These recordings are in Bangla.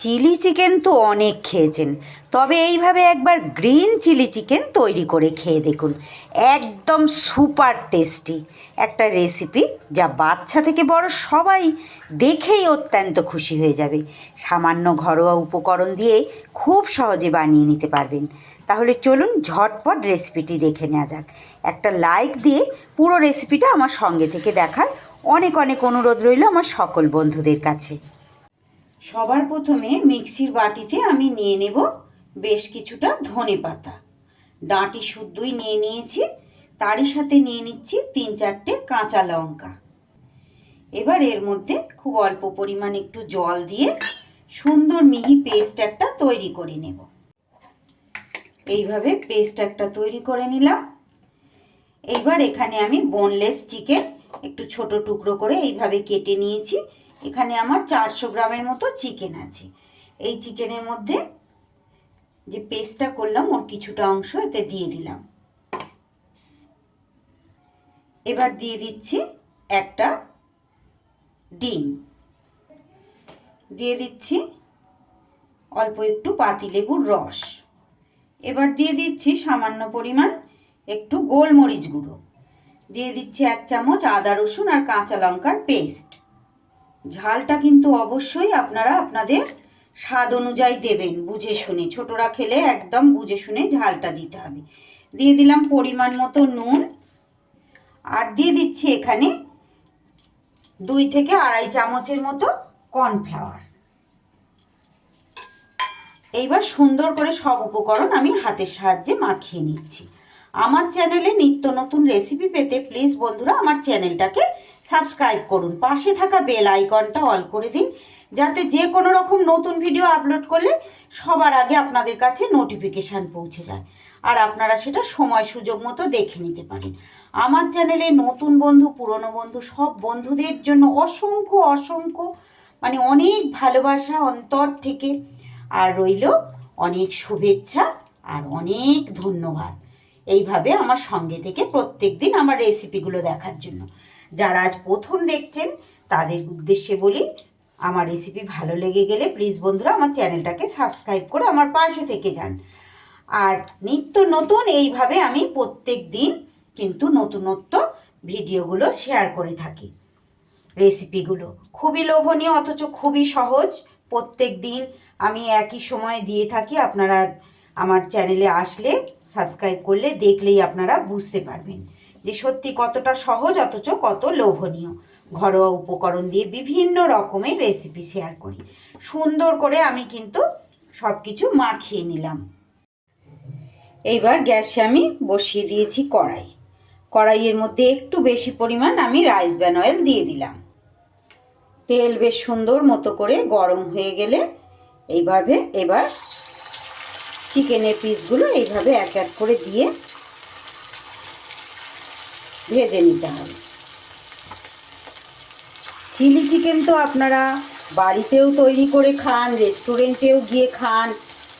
চিলি চিকেন তো অনেক খেয়েছেন। তবে এইভাবে একবার গ্রিন চিলি চিকেন তৈরি করে খেয়ে দেখুন। একদম সুপার টেস্টি একটা রেসিপি যা বাচ্চা থেকে বড় সবাই দেখেই অত্যন্ত খুশি হয়ে যাবে। সামান্য ঘরোয়া উপকরণ দিয়ে খুব সহজে বানিয়ে নিতে পারবেন। তাহলে চলুন ঝটপট রেসিপিটি দেখে নেওয়া যাক। একটা লাইক দিয়ে পুরো রেসিপিটা আমার সঙ্গে থেকে দেখার অনেক অনেক অনুরোধ রইল আমার সকল বন্ধুদের কাছে। সবার প্রথমে মিক্সির বাটিতে আমি নিয়ে নেব বেশ কিছুটা ধনে পাতা। ডাঁটি শুদ্ধই নিয়ে নিয়েছি, তারই সাথে নিয়ে নিচ্ছি তিন চারটে কাঁচা লঙ্কা। এবার এর মধ্যে খুব অল্প পরিমাণ একটু জল দিয়ে সুন্দর মিহি পেস্ট একটা তৈরি করে নেব। এইভাবে পেস্ট একটা তৈরি করে নিলাম। এইবার এখানে আমি বোনলেস চিকেন একটু ছোট টুকরো করে এইভাবে কেটে নিয়েছি। এখানে আমার চারশো গ্রামের মতো চিকেন আছে। এই চিকেনের মধ্যে যে পেস্টটা করলাম, ওর কিছুটা অংশ এতে দিয়ে দিলাম। এবার দিয়ে দিচ্ছি একটা ডিম। দিয়ে দিচ্ছি অল্প একটু পাতিলেবুর রস। এবার দিয়ে দিচ্ছি সামান্য পরিমাণ একটু গোলমরিচ গুঁড়ো। দিয়ে দিচ্ছি এক চামচ আদা রসুন আর কাঁচা লঙ্কার পেস্ট ঝালটা কিন্তু অবশ্যই আপনারা আপনাদের স্বাদ অনুযায়ী দেবেন, বুঝে শুনে। ছোটরা খেলে একদম বুঝে শুনে ঝালটা দিতে হবে। দিয়ে দিলাম পরিমাণ মতো নুন। আর দিয়ে দিচ্ছি এখানে দুই থেকে আড়াই চামচের মতো কর্নফ্লাওয়ার। এইবার সুন্দর করে সব উপকরণ আমি হাতের সাহায্যে মাখিয়ে নিচ্ছি। আমার চ্যানেলে নিত্য নতুন রেসিপি পেতে প্লিজ বন্ধুরা আমার চ্যানেলটাকে সাবস্ক্রাইব করুন। পাশে থাকা বেল আইকনটা অল করে দিন, যাতে যে কোনো রকম নতুন ভিডিও আপলোড করলে সবার আগে আপনাদের কাছে নোটিফিকেশান পৌঁছে যায় আর আপনারা সেটা সময় সুযোগ মতো দেখে নিতে পারেন। আমার চ্যানেলে নতুন বন্ধু, পুরনো বন্ধু, সব বন্ধুদের জন্য অসংখ্য অসংখ্য মানে অনেক ভালোবাসা অন্তর থেকে আর রইল অনেক শুভেচ্ছা আর অনেক ধন্যবাদ। এইভাবে আমার সঙ্গে থেকে প্রত্যেক দিন আমার রেসিপিগুলো দেখার জন্য। যারা আজ প্রথম দেখছেন, তাদের উদ্দেশ্যে বলি, আমার রেসিপি ভালো লেগে গেলে প্লিজ বন্ধুরা আমার চ্যানেলটাকে সাবস্ক্রাইব করে আমার পাশে থেকে যান। আর নিত্য নতুন এইভাবে আমি প্রত্যেক দিন কিন্তু নতুনত্ব ভিডিওগুলো শেয়ার করে থাকি। রেসিপিগুলো খুবই লোভনীয়, অথচ খুবই সহজ। প্রত্যেক দিন আমি একই সময় দিয়ে থাকি। আপনারা আমার চ্যানেলে আসলে সাবস্ক্রাইব করলে দেখলেই আপনারা বুঝতে পারবেন যে সত্যি কতটা সহজ, অথচ কত লোভনীয়। ঘরোয়া উপকরণ দিয়ে বিভিন্ন রকমের রেসিপি শেয়ার করি। সুন্দর করে আমি কিন্তু সব কিছু মাখিয়ে নিলাম। এইবার গ্যাসে আমি বসিয়ে দিয়েছি কড়াই। কড়াইয়ের মধ্যে একটু বেশি পরিমাণ আমি রাইস ব্যান অয়েল দিয়ে দিলাম। তেল বেশ সুন্দর মতো করে গরম হয়ে গেলে এইভাবে এবার চিকেনের পিসগুলো এইভাবে এক এক করে দিয়ে ভেজে নিতে হবে। চিলি চিকেন তো আপনারা বাড়িতেও তৈরি করে খান, রেস্টুরেন্টেও গিয়ে খান,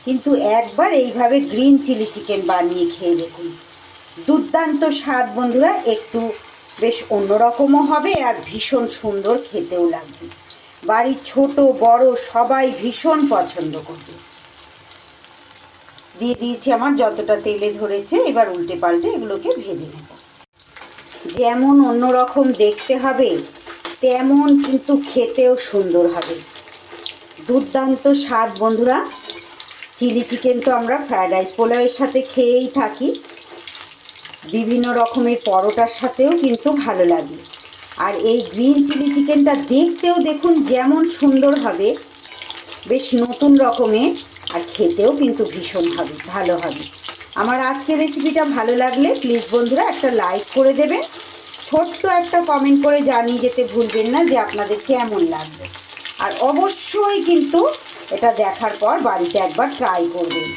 কিন্তু একবার এইভাবে গ্রিন চিলি চিকেন বানিয়ে খেয়ে দেখুন। দুর্দান্ত স্বাদ বন্ধুরা, একটু বেশ অন্যরকমও হবে আর ভীষণ সুন্দর খেতেও লাগবে। বাড়ির ছোট, বড় সবাই ভীষণ পছন্দ করবে। দিয়ে দিয়েছি আমার, যতটা তেলে ধরেছে, এবার উল্টে পাল্টে এগুলোকে ভেজে নেব। যেমন অন্যরকম দেখতে হবে, তেমন কিন্তু খেতেও সুন্দর হবে। দুর্দান্ত স্বাদ, বন্ধুরা। চিলি চিকেন তো আমরা ফ্রায়েড রাইস পোলাওয়ের সাথে খেয়েই থাকি। বিভিন্ন রকমের পরোটার সাথেও কিন্তু ভালো লাগে। আর এই গ্রিন চিলি চিকেনটা দেখতেও দেখুন যেমন সুন্দর হবে, বেশ নতুন রকমের। আর খেতেও কিন্তু ভীষণ হবে ভালো হবে। আমার আজকের রেসিপিটা ভালো লাগলে প্লিজ বন্ধুরা একটা লাইক করে দেবেন। ছোট্ট একটা কমেন্ট করে জানিয়ে যেতে ভুলবেন না যে আপনাদের কেমন লাগবে। আর অবশ্যই কিন্তু এটা দেখার পর বাড়িতে একবার ট্রাই করবেন।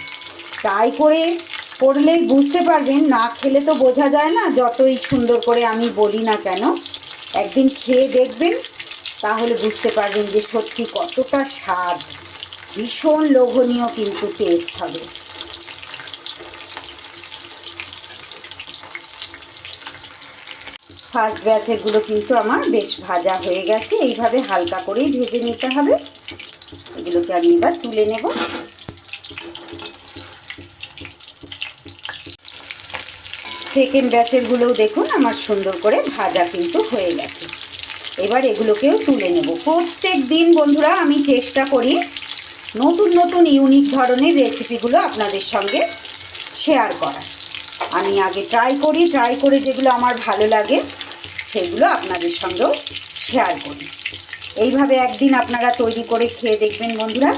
ট্রাই করে, করলেই বুঝতে পারবেন, না খেলে তো বোঝা যায় না, যতই সুন্দর করে আমি বলি না কেন, একদিন খেয়ে দেখবেন, তাহলে বুঝতে পারবেন যে সত্যি কতটা স্বাদ। ভীষণ লোভনীয় কিন্তু টেস্ট হবে। ফার্স্ট ব্যাচেরগুলো কিন্তু আমার বেশ ভাজা হয়ে গেছে, এইভাবে হালকা করেই ভেজে নিতে হবে। এগুলোকে আমি এবার তুলে নেব। সেকেন্ড ব্যাচেরগুলোও দেখুন, আমার সুন্দর করে ভাজা কিন্তু হয়ে গেছে। এবার এগুলোকেও তুলে নেব। প্রত্যেক দিন বন্ধুরা, আমি চেষ্টা করি নতুন নতুন ইউনিক ধরনের রেসিপিগুলো আপনাদের সঙ্গে শেয়ার করার। আমি আগে ট্রাই করি ট্রাই করে যেগুলো আমার ভালো লাগে, সেগুলো আপনাদের সঙ্গেও শেয়ার করি। এইভাবে একদিন আপনারা তৈরি করে খেয়ে দেখবেন বন্ধুরা।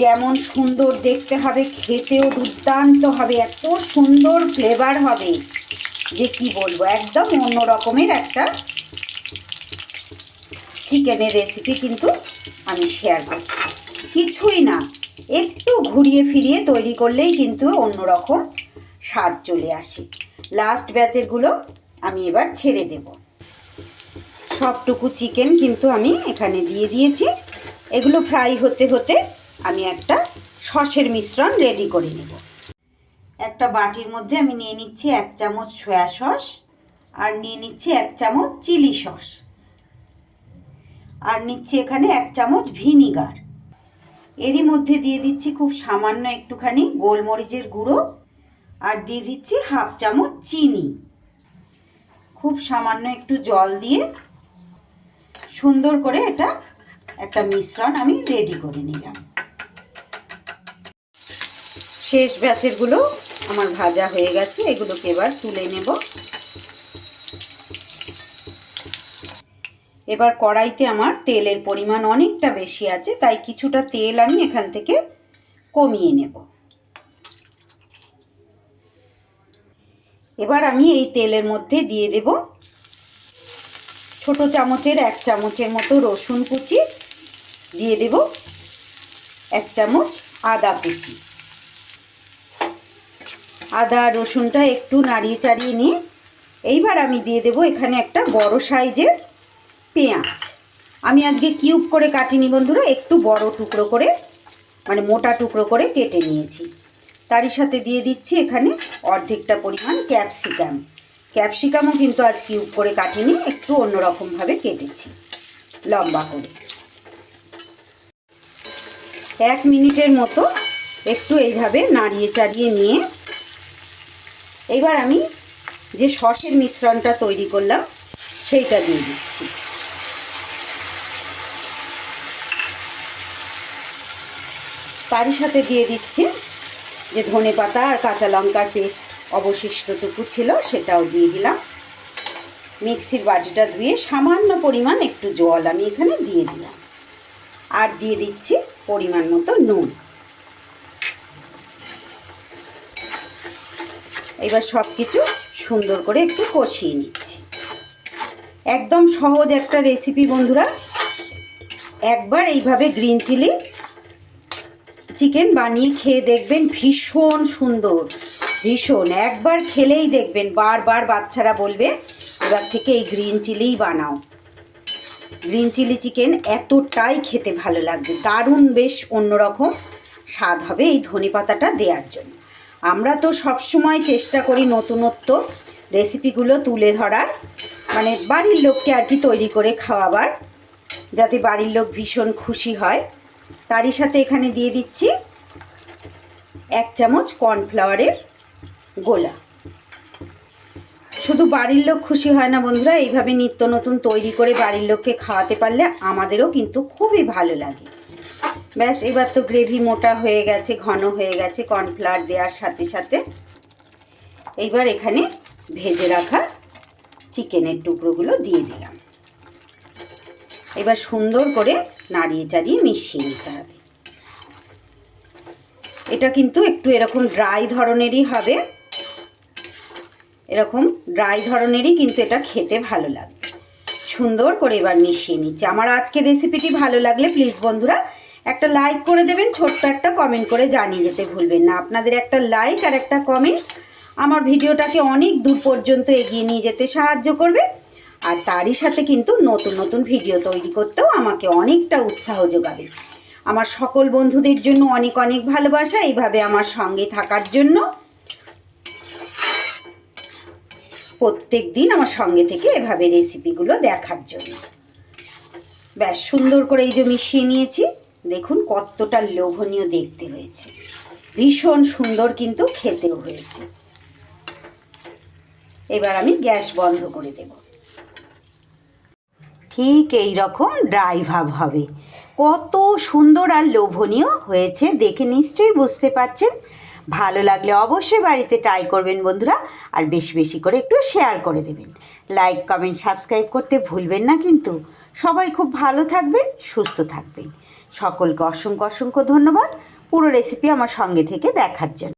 যেমন সুন্দর দেখতে হবে, খেতেও দুর্দান্ত হবে, এত সুন্দর ফ্লেভার হবে যে কি বলব, একদম অন্য রকমের একটা চিকেনের রেসিপি কিন্তু আমি শেয়ার করছি। কিছুই না। একটু ঘুরিয়ে ফিরিয়ে তৈরি করলেই কিন্তু অন্যরকম স্বাদ চলে আসে। লাস্ট ব্যাচেরগুলো আমি এবার ছেড়ে দেব। সবটুকু চিকেন কিন্তু আমি এখানে দিয়ে দিয়েছি। এগুলো ফ্রাই হতে হতে আমি একটা সসের মিশ্রণ রেডি করে নেব। একটা বাটির মধ্যে আমি নিয়ে নিচ্ছি এক চামচ সয়া সস আর নিয়ে নিচ্ছি এক চামচ চিলি সস আর নিচ্ছি এখানে এক চামচ ভিনিগার এরই মধ্যে দিয়ে দিচ্ছি খুব সামান্য একটুখানি গোলমরিচের গুঁড়ো আর দিয়ে দিচ্ছি হাফ চামচ চিনি। খুব সামান্য একটু জল দিয়ে সুন্দর করে এটা একটা মিশ্রণ আমি রেডি করে নিলাম। শেষ ব্যাচেরগুলো আমার ভাজা হয়ে গেছে, এগুলোকে এবার তুলে নেব। এবার কড়াইতে আমার তেলের পরিমাণ অনেকটা বেশি আছে, তাই কিছুটা তেল আমি এখান থেকে কমিয়ে নেব। এবার আমি এই তেলের মধ্যে দিয়ে দেব ছোট চামচের এক চামচের মতো রসুন কুচি, দিয়ে দেব এক চামচ আদা কুচি। আদা রসুনটা একটু নাড়িয়ে চাড়িয়ে নিয়ে, এইবার আমি দিয়ে দেব এখানে একটা বড় সাইজের পেঁয়াজ। আমি আজকে কিউব করে কাটিনি বন্ধুরা, একটু বড় টুকরো করে মানে মোটা টুকরো করে কেটে নিয়েছি। তারই সাথে দিয়ে দিচ্ছি এখানে অর্ধেকটা পরিমাণ ক্যাপসিকাম। ক্যাপসিকামও কিন্তু আজ কিউব করে কাটিনি, একটু অন্যরকমভাবে কেটেছি, লম্বা করে। এক মিনিটের মতো একটু এইভাবে নাড়িয়ে চাড়িয়ে নিয়ে, এবার আমি যে সসের মিশ্রণটা তৈরি করলাম, সেইটা দিয়ে দিচ্ছি। তারই সাথে দিয়ে দিচ্ছি। যে ধনে পাতা আর কাঁচা লঙ্কার পেস্ট অবশিষ্টটুকু ছিল, সেটাও দিয়ে দিলাম। মিক্সির বাটিটা ধুয়ে সামান্য পরিমাণ একটু জল আমি এখানে দিয়ে দিলাম। আর দিয়ে দিচ্ছি পরিমাণ মতো নুন। এবার সব কিছু সুন্দর করে একটু কষিয়ে নিচ্ছি। একদম সহজ একটা রেসিপি বন্ধুরা। একবার এইভাবে গ্রিন চিলি চিকেন বানিয়ে খেয়ে দেখবেন ভীষণ সুন্দর, ভীষণ। একবার খেলেই দেখবেন, বারবার বাচ্চারা বলবে, এবার থেকে এই গ্রিন চিলিই বানাও। গ্রিন চিলি চিকেন এতটাই খেতে ভালো লাগবে, দারুণ বেশ অন্যরকম স্বাদ হবে এই ধনে পাতাটা দেওয়ার জন্য। আমরা তো সবসময় চেষ্টা করি নতুনত্ব রেসিপিগুলো তুলে ধরার মানে বাড়ির লোককে আর কি তৈরি করে খাওয়াবার, যাতে বাড়ির লোক ভীষণ খুশি হয়। তারই সাথে এখানে দিয়ে দিচ্ছি এক চামচ কর্নফ্লাওয়ারের গোলা। শুধু বাড়ির লোক খুশি হয় না বন্ধুরা, এইভাবে নিত্য নতুন তৈরি করে বাড়ির লোককে খাওয়াতে পারলে আমাদেরও কিন্তু খুবই ভালো লাগে। ব্যাস, এবার তো গ্রেভি মোটা হয়ে গেছে, ঘন হয়ে গেছে, কর্নফ্লাওয়ার দেওয়ার সাথে সাথে। এইবার এখানে ভেজে রাখা চিকেনের টুকরোগুলো দিয়ে দিলাম। এবার সুন্দর করে নাড়িয়ে চাড়িয়ে মিশিয়ে নিতে হবে। এটা কিন্তু একটু এরকম ড্রাই ধরনেরই হবে। এরকম ড্রাই ধরনেরই কিন্তু এটা খেতে ভালো লাগবে। সুন্দর করে এবার মিশিয়ে নিচ্ছি। আমার আজকে রেসিপিটি ভালো লাগলে প্লিজ বন্ধুরা একটা লাইক করে দেবেন, ছোট্ট একটা কমেন্ট করে জানিয়ে যেতে ভুলবেন না। আপনাদের একটা লাইক আর একটা কমেন্ট আমার ভিডিওটাকে অনেক দূর পর্যন্ত এগিয়ে নিয়ে যেতে সাহায্য করবে। আর তারই সাথে কিন্তু নতুন নতুন ভিডিও তৈরি করতেও আমাকে অনেকটা উৎসাহ যোগাবে। আমার সকল বন্ধুদের জন্য অনেক অনেক ভালোবাসা, এইভাবে আমার সঙ্গে থাকার জন্য প্রত্যেক দিন আমার সঙ্গে থেকে এভাবে রেসিপিগুলো দেখার জন্য। ব্যাস, সুন্দর করে এই যে মিশিয়ে নিয়েছি, দেখুন কতটা লোভনীয় দেখতে হয়েছে। ভীষণ সুন্দর কিন্তু খেতেও হয়েছে। এবার আমি গ্যাস বন্ধ করে দেব। ঠিক এই রকম ড্রাই ভাব হবে। কত সুন্দর আর লোভনীয় হয়েছে দেখে নিশ্চয়ই বুঝতে পারছেন। ভালো লাগলে অবশ্যই বাড়িতে ট্রাই করবেন বন্ধুরা, আর বেশি বেশি করে একটু শেয়ার করে দেবেন। লাইক কমেন্ট সাবস্ক্রাইব করতে ভুলবেন না কিন্তু। সবাই খুব ভালো থাকবেন, সুস্থ থাকবেন। সকলকে অসংখ্য অসংখ্য ধন্যবাদ। পুরো রেসিপি আমার সঙ্গে থেকে দেখার জন্য।